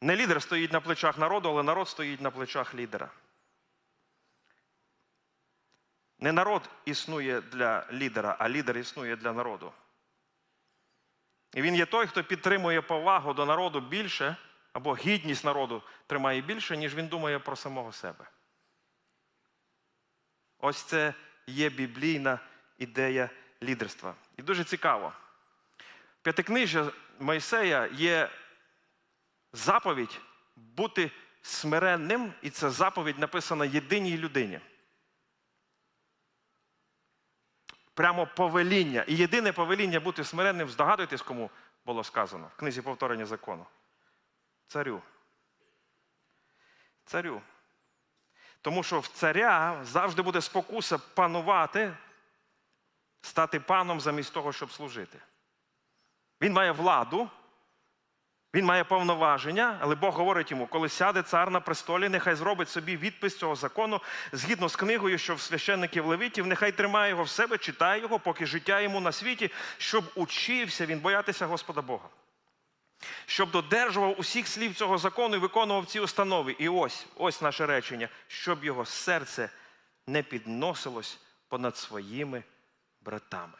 Не лідер стоїть на плечах народу, але народ стоїть на плечах лідера. Не народ існує для лідера, а лідер існує для народу. І він є той, хто підтримує повагу до народу більше, або гідність народу тримає більше, ніж він думає про самого себе. Ось це є біблійна ідея лідерства. І дуже цікаво. П'ятикнижжя Мойсея є заповідь бути смиренним, і ця заповідь написана єдиній людині. Прямо повеління. І єдине повеління бути смиренним, здогадуєтесь, кому було сказано в книзі повторення закону? Царю. Царю. Тому що в царя завжди буде спокуса панувати, стати паном замість того, щоб служити. Він має владу, він має повноваження, але Бог говорить йому, коли сяде цар на престолі, нехай зробить собі відпис цього закону згідно з книгою, що в священників левитів, нехай тримає його в себе, читає його, поки життя йому на світі, щоб учився він боятися Господа Бога. Щоб додержував усіх слів цього закону і виконував ці установи. І ось, ось наше речення, щоб його серце не підносилось понад своїми братами.